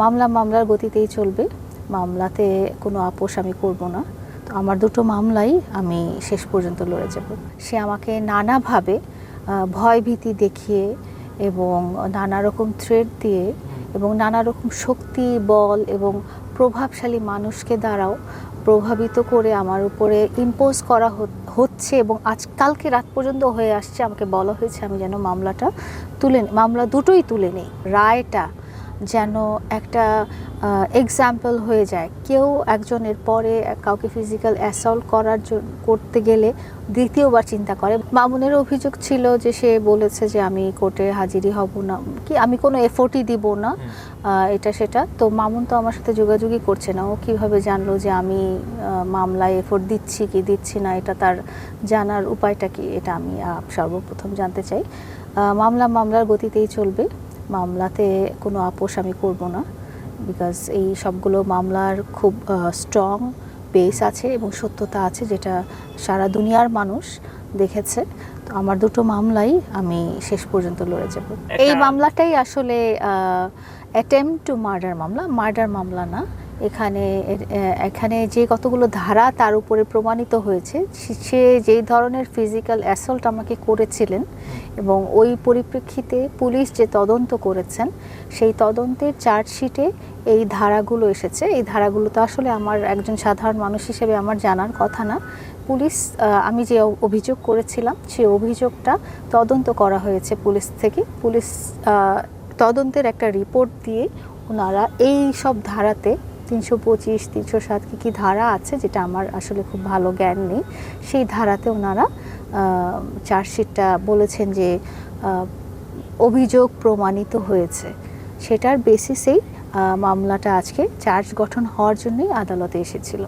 মামলা মামলার গতিতেই চলবে। মামলাতে কোনো আপোষ আমি করব না। তো আমার দুটো মামলাই আমি শেষ পর্যন্ত লড়ে যাব। সে আমাকে নানাভাবে ভয়ভীতি দেখিয়ে এবং নানা রকম থ্রেড দিয়ে এবং নানা রকম শক্তি, বল এবং প্রভাবশালী মানুষকে দ্বারাও প্রভাবিত করে আমার উপরে ইম্পোজ করা হচ্ছে এবং আজকালকে রাত পর্যন্ত হয়ে আসছে। আমাকে বলা হয়েছে আমি যেন মামলাটা তুলে মামলা দুটোই তুলে নিই। রায়টা যেন একটা এক্সাম্পল হয়ে যায়। কেউ একজনের পরে কাউকে ফিজিক্যাল অ্যাসল্ট করার জন্য করতে গেলে দ্বিতীয়বার চিন্তা করে। মামুনের অভিযোগ ছিল যে সে বলেছে যে আমি কোর্টে হাজিরি হব না। কি আমি কোনো এফোর্টই দিব না এটা সেটা। তো মামুন তো আমার সাথে যোগাযোগই করছে না। ও কীভাবে জানলো যে আমি মামলায় এফোর্ট দিচ্ছি কি দিচ্ছি না এটা তার জানার উপায়টা কি এটা আমি সর্বপ্রথম জানতে চাই। মামলা মামলার গতিতেই চলবে। মামলাতে কোনো আপোষ আমি করব না বিকজ এই সবগুলো মামলার খুব স্ট্রং বেস আছে এবং সত্যতা আছে যেটা সারা দুনিয়ার মানুষ দেখেছে। তো আমার দুটো মামলাই আমি শেষ পর্যন্ত লড়ে যাব। এই মামলাটাই আসলে অ্যাটেম্প টু মার্ডার মামলা। মার্ডার মামলা না। এখানে এখানে যে কতগুলো ধারা তার উপরে প্রমাণিত হয়েছে। সে যেই ধরনের ফিজিক্যাল অ্যাসল্ট আমাকে করেছিলেন এবং ওই পরিপ্রেক্ষিতে পুলিশ যে তদন্ত করেছেন, সেই তদন্তের চার্জশিটে এই ধারাগুলো এসেছে। এই ধারাগুলো তো আসলে আমার একজন সাধারণ মানুষ হিসেবে আমার জানার কথা না। পুলিশ আমি যে অভিযোগ করেছিলাম, সেই অভিযোগটা তদন্ত করা হয়েছে পুলিশ থেকে। পুলিশ তদন্তের একটা রিপোর্ট দিয়ে ওনারা এই সব ধারাতে তিনশো পঁচিশ, তিনশো সাত কী কী ধারা আছে, যেটা আমার আসলে খুব ভালো জ্ঞান নেই, সেই ধারাতে ওনারা চার্জশিটটা বলেছেন যে অভিযোগ প্রমাণিত হয়েছে। সেটার বেসিসেই মামলাটা আজকে চার্জ গঠন হওয়ার জন্যই আদালতে এসেছিল।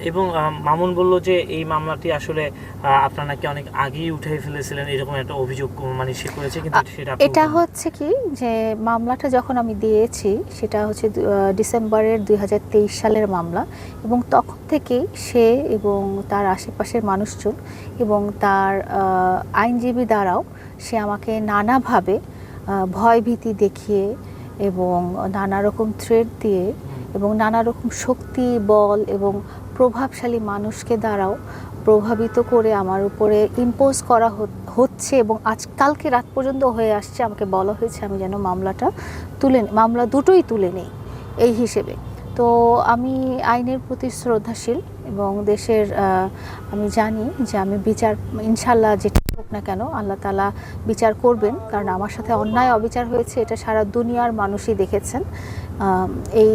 এবং মামুন বলল যে এই মামলাটি আসলে আপনারা নাকি অনেক আগেই উঠে ফেলেছিলেন এরকম একটা অভিযোগ মানে সে করেছে কিন্তু সেটা এটা হচ্ছে কি যে মামলাটা যখন আমি দিয়েছি সেটা হচ্ছে ডিসেম্বরের দুই হাজার তেইশ সালের মামলা এবং তখন থেকেই সে এবং তার আশেপাশের মানুষজন এবং তার আইনজীবী দ্বারাও সে আমাকে নানাভাবে ভয়ভীতি দেখিয়ে এবং নানা রকম থ্রেড দিয়ে এবং নানা রকম শক্তি বল এবং প্রভাবশালী মানুষকে দ্বারাও প্রভাবিত করে আমার উপরে ইম্পোজ করা হচ্ছে এবং আজকালকে রাত পর্যন্ত হয়ে আসছে। আমাকে বলা হয়েছে আমি যেন মামলাটা তুলে মামলা দুটোই তুলে নেই এই হিসেবে। তো আমি আইনের প্রতি শ্রদ্ধাশীল এবং দেশের আমি জানি যে আমি বিচার ইনশাল্লাহ যেটা না কেন, আল্লাহ তালা বিচার করবেন। কারণ আমার সাথে অন্যায় অবিচার হয়েছে, এটা সারা দুনিয়ার মানুষই দেখেছেন। এই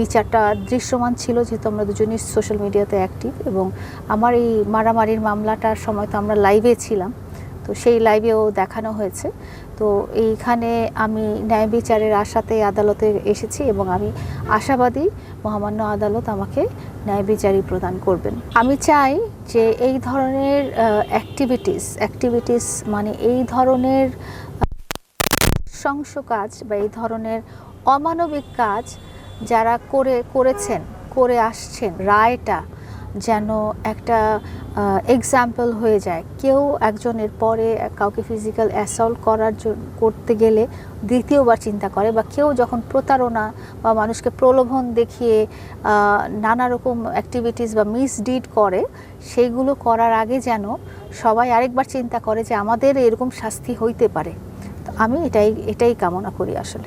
বিচারটা দৃশ্যমান ছিল, যেহেতু আমরা দুজনই সোশ্যাল মিডিয়াতে অ্যাক্টিভ এবং আমার এই মারামারির মামলাটার সময় তো আমরা লাইভে ছিলাম। তো সেই লাইভেও দেখানো হয়েছে। তো এইখানে আমি ন্যায় বিচারের আশাতে আদালতে এসেছি এবং আমি আশাবাদী মহামান্য আদালত আমাকে ন্যায় বিচারই প্রদান করবেন। আমি চাই যে এই ধরনের অ্যাক্টিভিটিস অ্যাক্টিভিটিস মানে এই ধরনের নৃশংস কাজ বা এই ধরনের অমানবিক কাজ যারা করে, করেছেন, করে আসছেন, রায়টা যেন একটা এক্সাম্পল হয়ে যায়। কেউ একজনের পরে কাউকে ফিজিক্যাল অ্যাসল্ট করার করতে গেলে দ্বিতীয়বার চিন্তা করে বা কেউ যখন প্রতারণা বা মানুষকে প্রলোভন দেখিয়ে নানা রকম অ্যাক্টিভিটিস বা মিসডিড করে, সেইগুলো করার আগে যেন সবাই আরেকবার চিন্তা করে যে আমাদের এরকম শাস্তি হইতে পারে। তো আমি এটাই এটাই কামনা করি আসলে।